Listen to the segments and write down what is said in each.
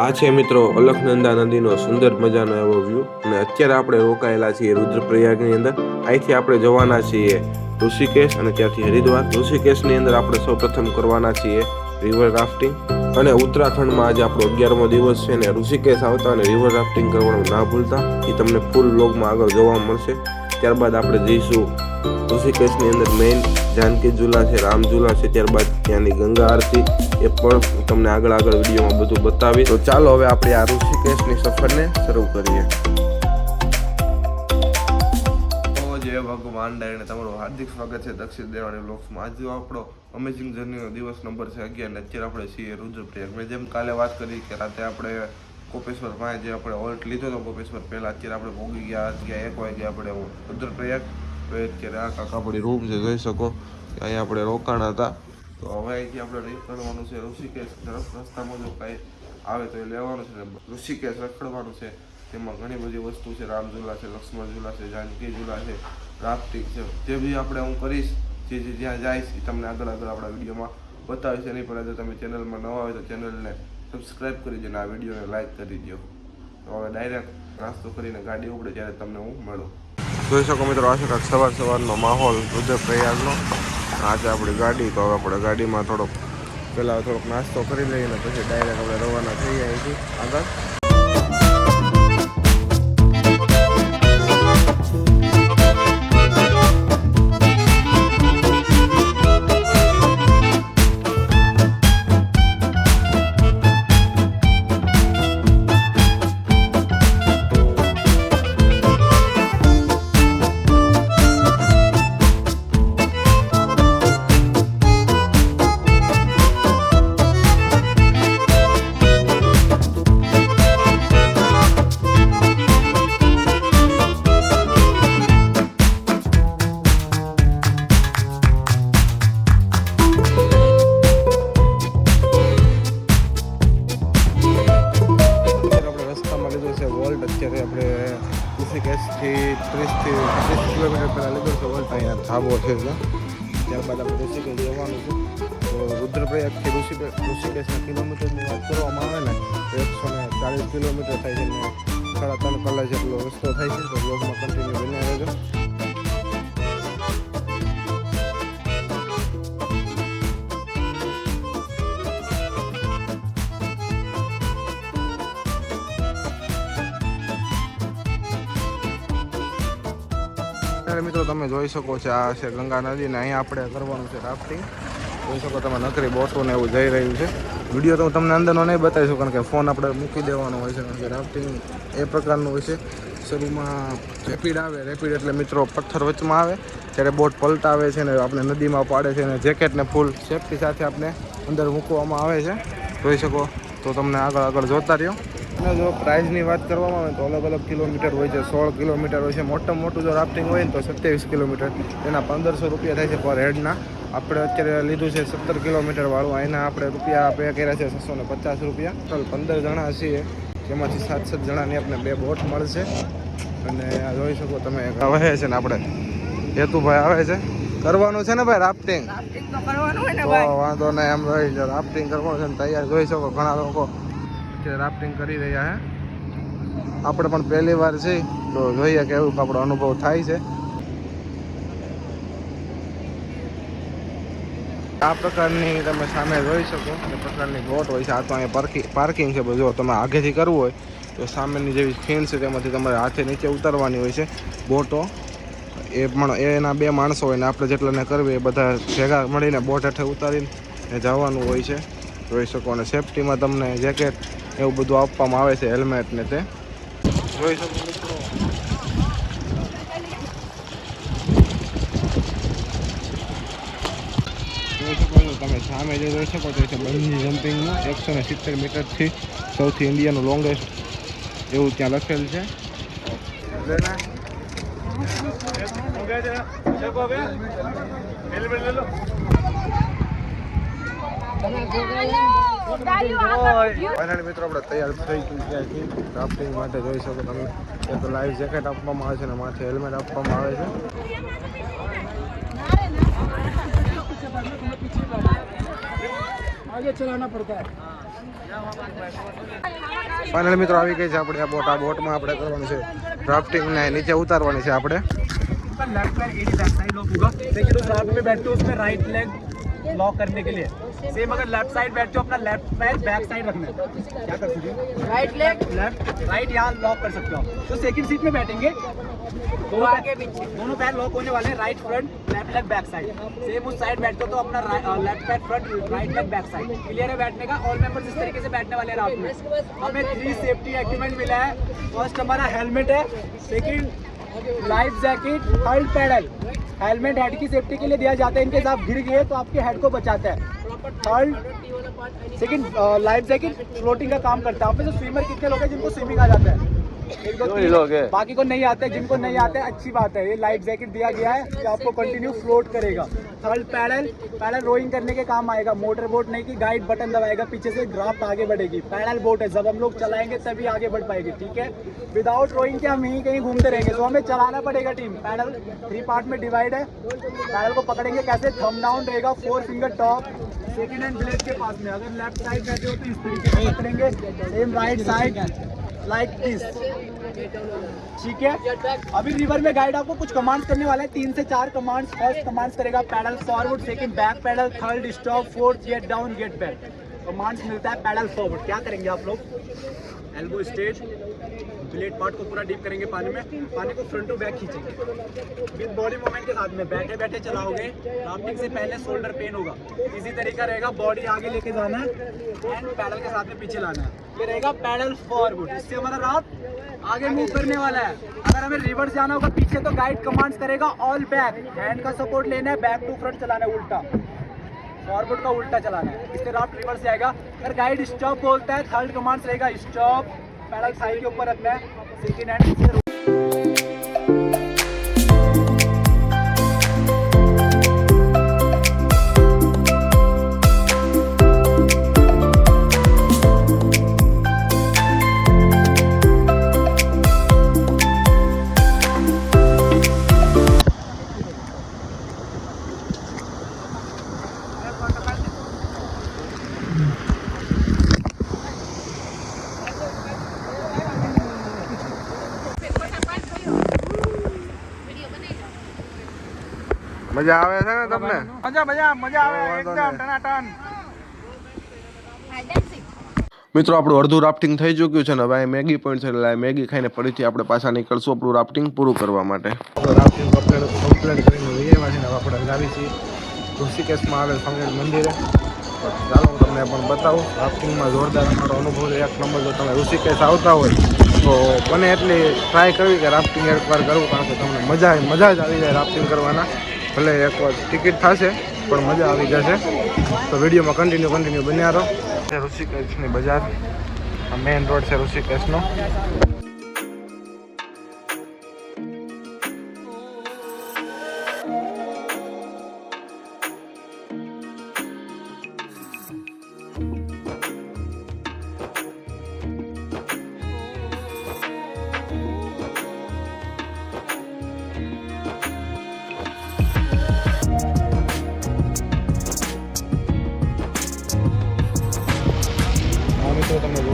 આ છે મિત્રો અલખનંદા નદીનો સુંદર મજાનો એવો વ્યૂ અને અત્યારે આપણે રોકાયેલા છીએ રુદ્રપ્રયાગની અંદર. અહીંથી આપણે જવાના છીએ ઋષિકેશ અને ત્યાંથી હરિદ્વાર. ઋષિકેશની અંદર આપણે સૌ પ્રથમ કરવાના છીએ રિવર રાફ્ટિંગ અને ઉત્તરાખંડમાં આજે આપણો અગિયારમો દિવસ છે ને ઋષિકેશ આવતા અને રિવર રાફ્ટિંગ કરવાનું ના ભૂલતા. એ તમને ફૂલ વ્લોગમાં આગળ જોવા મળશે. ત્યારબાદ આપણે જઈશું ઋષિકેશની અંદર મેઇન જાનકી ઝૂલા છે, રામ ઝૂલા છે, ત્યારબાદ ત્યાંની ગંગા આરતી એ પણ તમને આગળ આગળ વિડીયોમાં બધું બતાવીશ. તો ચાલો હવે આપણે આ ઋષિકેશની સફરને શરૂ કરીએ. જય ભગવાન ડાયને તમારું હાર્દિક સ્વાગત છે, દક્ષિણ દેવાની બ્લોક્સમાં આજે આપણો અમેઝિંગ જર્નીનો દિવસ નંબર છે અગિયાર અત્યારે આપણે છીએ રુદ્રપ્રયાગ. મેં જેમ કાલે વાત કરી કે રાતે આપણે કોપેશ્વર પાસે જે આપણે હોલ્ટ લીધો હતો કોપેશ્વર પહેલાં અત્યારે આપણે ભોગી ગયા ગયા એક વાગે આપણે રુદ્રપ્રયાગ, તો અત્યારે આ કાકા આપણી રૂમ છે, જોઈ શકો. અહીંયા આપણે રોકાણ હતા. તો હવે અહીંથી આપણે નીકળવાનું છે, ઋષિકેશ તરફ. રસ્તામાં જો કાંઈ આવે તો એ લેવાનું છે ઋષિકેશ રખડવાનું છે. તેમાં ઘણી બધી વસ્તુ છે રામ ઝૂલા છે લક્ષ્મણ ઝૂલા છે જાનકી ઝૂલા છે રાફ્ટિંગ છે. જે બી આપણે હું કરીશ, જે જે જ્યાં જઈશ, એ તમને આગળ આગળ આપણા વિડીયોમાં બતાવીશ. એની જો તમે ચેનલમાં નવા હોય તો ચેનલને સબસ્ક્રાઈબ કરી દો આ વિડીયોને લાઈક કરી દો તો હવે ડાયરેક્ટ નાસ્તો કરીને ગાડી ઉપડે ત્યારે તમને હું મળું. જોઈ શકો મિત્રો, આ છે કાંક સવાર સવારનો માહોલ રુદ્રપ્રયાગનો આજે આપણી ગાડી, તો હવે આપણે ગાડીમાં થોડોક પહેલાં થોડોક નાસ્તો કરી લઈએ ને પછી ડાયરેક્ટ આપણે રવાના થઈ જાય છીએ આગળ. ધાબો છે ત્યારબાદ આપણે ઋષિકેશ જવાનું છે. તો રુદ્રપ્રયાગથી ઋષિકેશ ઋષિકેશના કિલોમીટરની વાત કરવામાં આવે ને, તો એકસો ને ચાલીસ કિલોમીટર થાય છે ને સાડા ત્રણ કલાક જેટલો રસ્તો થાય છે. તો બ્લોગમાં કન્ટિન્યુ બની રહેજો. અત્યારે મિત્રો, તમે જોઈ શકો છો આ છે ગંગા નદી ને અહીંયા આપણે કરવાનું છે રાફ્ટિંગ જોઈ શકો તમે નકરી બોટો ને એવું જઈ રહ્યું છે. વીડિયો તો હું તમને અંદરનો નહીં બતાવી શકું કારણ કે ફોન આપણે મૂકી દેવાનો હોય છે, કારણ કે રાફ્ટિંગ એ પ્રકારનું હોય છે. શરૂમાં રેપિડ આવે રેપિડ એટલે મિત્રો પથ્થર વચમાં આવે. ત્યારે બોટ પલટાવે છે ને આપણે નદીમાં પાડે છે ને જેકેટને ફૂલ સેફટી સાથે આપણે અંદર મૂકવામાં આવે છે. જોઈ શકો? તો તમને આગળ આગળ જોતા રહ્યો. અને જો પ્રાઇઝની વાત કરવામાં આવે તો અલગ અલગ કિલોમીટર હોય છે સોળ કિલોમીટર હોય છે. મોટામાં મોટું જો રાફ્ટિંગ હોય ને તો સત્યાવીસ કિલોમીટર. એના પંદરસો રૂપિયા થાય છે પર હેડના આપણે અત્યારે લીધું છે સત્તર કિલોમીટર વાળું. એના આપણે રૂપિયા પે કર્યા છે છસો ને પચાસ રૂપિયા. ટોટલ પંદર જણા છીએ. જેમાંથી સાત સાત જણાની આપણે બે બોટ મળશે. અને આ જોઈ શકો તમે વહે છે ને આપણે. હેતુભાઈ આવે છે. કરવાનું છે ને ભાઈ રાફ્ટિંગ તો વાંધો નહીં એમ રહી છે રાફ્ટિંગ કરવાનું છે ને તૈયાર. જોઈ શકો ઘણા લોકો. કે રાફ્ટિંગ કરી રહ્યા છે આપણે પણ પહેલી વાર છે, તો જોઈએ કે એવું આપણો અનુભવ થાય છે. આ પ્રકારની તમે સામે જોઈ શકો એ પ્રકારની બોટ હોય છે, આ તો અહીંયા પાર્કિંગ છે જો તમે આગેથી કરવું હોય, તો સામેની જેવી ફેન છે, તેમાંથી તમારે હાથે નીચે ઉતારવાની હોય છે બોટો. એ પણ એના બે માણસો હોય ને આપણે જેટલાને કરવી એ બધા ભેગા મળીને બોટ હેઠળ ઉતારીને જવાનું હોય છે. જોઈ શકો અને સેફટીમાં તમને જેકેટ એવું બધું આપવામાં આવે છે હેલ્મેટ ને તે. જોઈ શકો મિત્રો. જોઈ શકો છો તમે સામે જે જોઈ શકો છો બંજી જમ્પિંગનું એકસો ને સિત્તેર મીટરથી સૌથી ઇન્ડિયાનું લોંગેસ્ટ એવું ત્યાં લખેલ છે. લેના ફાઇનલી મિત્રો આપણે તૈયાર થઈ ચૂક્યા છીએ રાફ્ટિંગ માટે જોઈ શકો તમે એક લાઈવ જેકેટ આપવામાં આવે છે અને માથે હેલ્મેટ આપવામાં આવે છે आगे चलाना पड़ता है ફાઇનલ મિત્રો આવી ગઈ છે આપણે આ બોટ આ બોટમાં આપણે કરવાનું છે ડ્રાફ્ટિંગ ને નીચે ઉતારવાની છે આપણે उसका लेफ्ट पैर एडी बैक साइड लॉक होगा लेकिन उस राउंड में बैठते हो उसमें राइट लेग लॉक करने के लिए। सेम अगर लेफ़्ट साइड बैठते हो अपना लेफ़्ट पैर बैक साइड रखना है। क्या कर सकते हो? राइट लेग लेफ़्ट राइट यहाँ लॉक कर सकते हो तो सेकंड सीट में बैठेंगे। दोनों आगे पैर दोनों पैर लॉक होने वाले हैं right front left leg back side same उस साइड बैठते हो तो अपना लेफ़्ट पैर front right leg back side clear है बैठने का? ऑल मेंबर्स इस तरीके से बैठने वाले हैं राउंड में। हमें थ्री सेफ्टी एक्विपमेंट मिला है। फ़र्स्ट हमारा हेलमेट है। Second life jacket third paddle helmet head की सेफ्टी के लिए दिया जाता है। इनके साथ गिर गए तो आपके हेड को बचाता है। Third second life jacket floating का काम करता है। आप में से स्विमर कितने लोग हैं जिनको स्विमिंग आ जाता है? एक दो तीन बाकी को नहीं आते जिनको नहीं आते अच्छी बात है। ये लाइफ जैकेट दिया गया है कि आपको कंटिन्यू फ्लोट करेगा। थर्ड पैडल पैडल रोइंग करने के काम आएगा। मोटर बोट नहीं कि गाइड बटन दबाएगा पीछे से ड्राफ्ट आगे बढ़ेगी। पैडल बोट है जब हम लोग चलाएँगे तभी आगे बढ़ पाएगी ठीक है? विदाउट रोइंग के हम यहीं कहीं घूमते रहेंगे। तो हमें चलाना पड़ेगा टीम पैडल थ्री पार्ट में डिवाइड है। पैडल को पकड़ेंगे कैसे? थम डाउन रहेगा four finger top second hand blade के पास में। अगर लेफ़्ट साइड बैठे हो तो इस तरीके से पकड़ेंगे। Same right side like this ठीक है? अभी रिवर में गाइड आपको कुछ कमांड्स करने वाला है। तीन से चार कमांड्स फ़र्स्ट कमांड्स करेगा। Paddle forward second back paddle third stop fourth get down get back commands मिलता है पैडल फॉरवर्ड क्या करेंगे आप लोग? एल्बो स्टेज ब्लेड पार्ट को पूरा डीप करेंगे पानी में। पानी को फ्रंट टू बैक खींचेंगे। विद बॉडी मूवमेंट के साथ में बैठे बैठे चलाओगे राफ्टिंग से पहले शोल्डर पेन होगा। इसी तरीका रहेगा बॉडी आगे लेके जाना है एंड पैडल के साथ में पीछे लाना है। ये रहेगा पैडल फॉरवर्ड इससे हमारा रात आगे मूव करने वाला है। अगर हमें रिवर्स जाना होगा, पीछे तो गाइड कमांड्स करेगा ऑल बैक हैंड का सपोर्ट लेना है बैक टू फ्रंट चलाना है, उल्टा। फॉरवर्ड का उल्टा चलाना है। इससे राफ्ट रिवर्स जाएगा। अगर गाइड स्टॉप बोलता है थर्ड कमांड्स रहेगा स्टॉप पैडल साइड के ऊपर रखना है। सेकेंड हैंड મજા આવે છે ને તમને? મજા મજા મજા આવે એકદમ ટનાટન. મિત્રો આપણું અડધું રાફ્ટિંગ થઈ ચૂક્યું છે ને હવે મેગી પોઈન્ટ છે એટલે મેગી ખાઈને ફરીથી આપણે પાછા નીકળશું આપણું રાફ્ટિંગ પૂરું કરવા માટે. રાફ્ટિંગ કમ્પ્લીટ કરીને વિજયમાં છે ને આપણે જાવી છીએ. ઋષિકેશમાં આવેલ સ્વામિનારાયણ મંદિરે. ચાલો હું તમને પણ બતાવું. રાફ્ટિંગમાં જોરદાર અમારો અનુભવ છે. એક નંબર જો તમે ઋષિકેશ આવતા હોય તો બને એટલી ટ્રાય કરવી કે રાફ્ટિંગ એકવાર કરવું કારણ કે તમને મજા મજા જ આવી જાય રાફ્ટિંગ કરવાના. ભલે એકવાર ટિકિટ થશે, પણ મજા આવી જશે. તો વિડીયોમાં કન્ટિન્યુ કન્ટિન્યુ બન્યા રહો. ઋષિકેશની બજાર. આ મેઇન રોડ છે ઋષિકેશનો.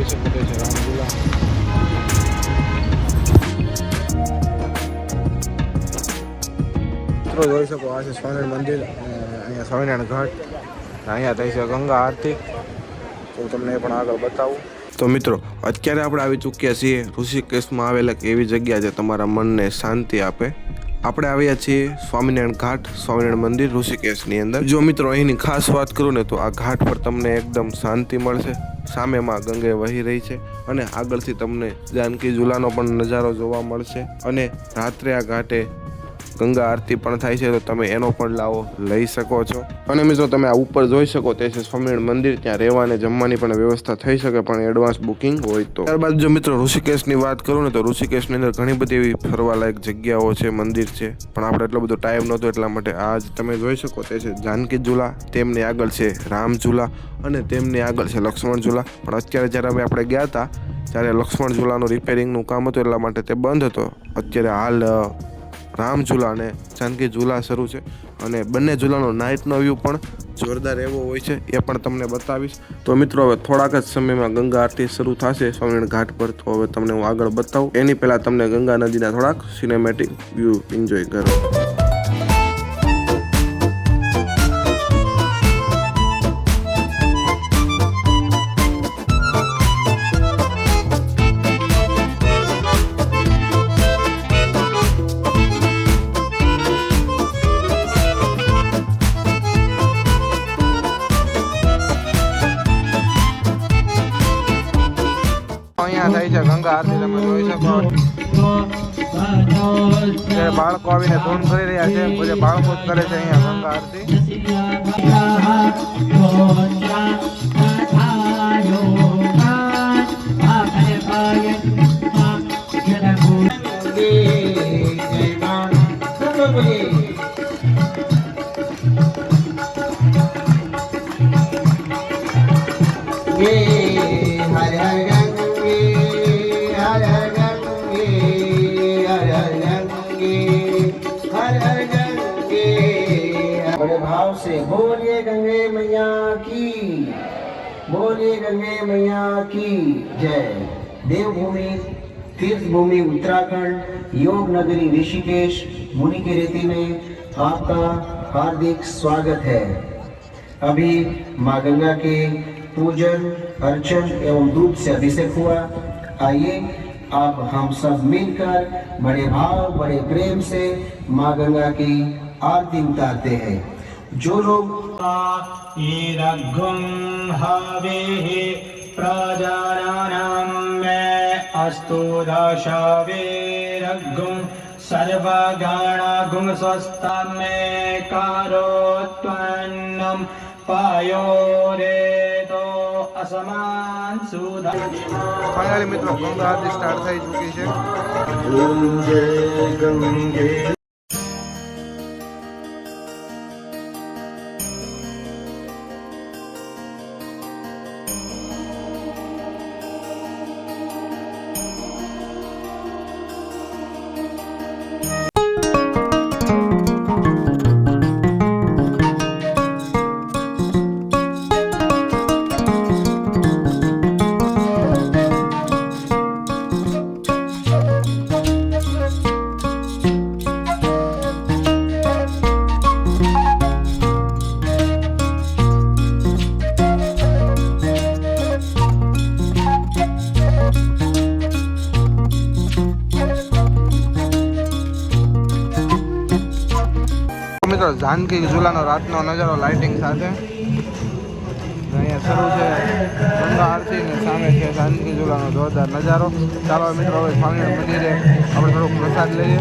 જોઈ શકો છે મિત્રો જોઈ શકો આ છે સ્વામિનારાયણ મંદિર અહીંયા સ્વામિનારાયણ ઘાટ અહીંયા થઈ છે ગંગા આરતી. તો તમને પણ આગળ બતાવું. તો મિત્રો, અત્યારે આપણે આવી ચૂક્યા છીએ ઋષિકેશમાં આવેલા એવી જગ્યા છે તમારા મનને શાંતિ આપે. આપણે આવ્યા છીએ સ્વામિનારાયણ ઘાટ, સ્વામિનારાયણ મંદિર ઋષિકેશની અંદર. જો મિત્રો અહીંની ખાસ વાત કરું ને, તો આ ઘાટ પર તમને એકદમ શાંતિ મળશે. સામેમાં ગંગે વહી રહી છે અને આગળથી તમને જાનકી ઝુલાનો પણ નજારો જોવા મળશે અને રાત્રે આ ઘાટે ગંગા આરતી પણ થાય છે, તો તમે એનો પણ લાવો, લઈ શકો છો. અને મિત્રો, તમે આ ઉપર જોઈ શકો, તે છે સ્વામિનારાયણ મંદિર, ત્યાં રહેવા અને જમવાની પણ વ્યવસ્થા થઈ શકે, પણ એડવાન્સ બુકિંગ હોય તો. ત્યારબાદ જો મિત્રો, ઋષિકેશની વાત કરું ને, તો ઋષિકેશની અંદર ઘણી બધી એવી ફરવાલાયક જગ્યાઓ છે, મંદિર છે. પણ આપણે એટલો બધો ટાઈમ નહોતો, એટલા માટે આજ તમે જોઈ શકો, તે છે જાનકી ઝૂલા, તેમની આગળ છે રામ ઝૂલા, અને તેમની આગળ છે લક્ષ્મણ ઝૂલા. પણ અત્યારે જ્યારે અમે આપણે ગયા હતા, ત્યારે લક્ષ્મણ ઝૂલાનું રિપેરિંગનું કામ હતું, એટલા માટે તે બંધ હતો. અત્યારે હાલ રામ ઝૂલા અને જાનકી ઝૂલા શરૂ છે. અને બંને ઝૂલાનો નાઇટનો વ્યૂ પણ જોરદાર એવો હોય છે, એ પણ તમને બતાવીશ. તો મિત્રો, હવે થોડાક જ સમયમાં ગંગા આરતી શરૂ થશે. સ્વામિનારાયણ ઘાટ પર તો હવે તમને હું આગળ બતાવું. એની પહેલાં તમને ગંગા નદીના થોડાક સિનેમેટિક વ્યૂ એન્જોય કરો. બાળકો આવીને ધૂન કરી રહ્યા છે બધા બાળકો જ કરે છે અહીંયા ગંગા આરતી. मैया की। बोलिए गंगे मैया की जय। देवभूमि तीर्थ भूमि उत्तराखंड, योग नगरी, ऋषिकेश, मुनि की रेती में आपका हार्दिक स्वागत है। अभी माँ गंगा के पूजन, अर्चन एवं दूध से अभिषेक हुआ। आइए अब हम सब मिलकर बड़े भाव, बड़े प्रेम से माँ गंगा की आरती उतारते हैं। जो लोग ईरघुं हवेः प्रजानां मे अस्तु दशवेरघुं सर्वगणगुं स्वस्तं मे करोत्पन्नं पयोरेतो असमान् सुधा ફાઇનલી મિત્રો ગંગા આરતી સ્ટાર્ટ થઈ ચૂકી છે મિત્રો રાતનો નજારો લાઇટિંગ સાથે. અહીંયા શરૂ છે ગંગા આરતી ને સામે છે ચાંદની ઝુલાનો જોરદાર નજારો. ચાલો મિત્રો, હવે સ્વામિનારાયણ મંદિરે આપણે થોડોક પ્રસાદ લઈએ.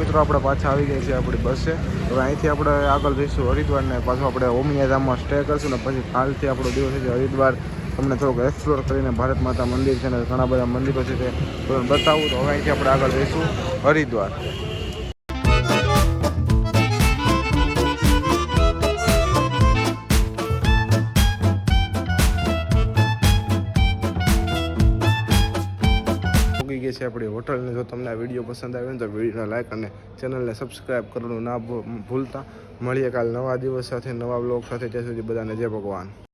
મિત્રો, આપણે પાછા આવી ગયા છીએ આપણી બસે હવે અહીંથી આપણે આગળ જઈશું હરિદ્વારને. પાછું આપણે ઓમિયાધામમાં સ્ટે કરશું ને પછી કાલથી આપણો દિવસ છે હરિદ્વાર. તમને થોડુંક એક્સપ્લોર કરીને ભારત માતા મંદિર છે ને ઘણા બધા મંદિરો છે તે બતાવું. તો હવે અહીંથી આપણે આગળ જઈશું હરિદ્વાર. આપણી હોટલને જો તમને આ વીડિયો પસંદ આવ્યો ને તો વિડીયોને લાઈક અને ચેનલને સબસ્ક્રાઈબ કરવાનું ના ભૂલતા. મળીએ કાલ નવા દિવસ સાથે, નવા બ્લોગ સાથે. ત્યાં સુધી બધાને જય ભગવાન.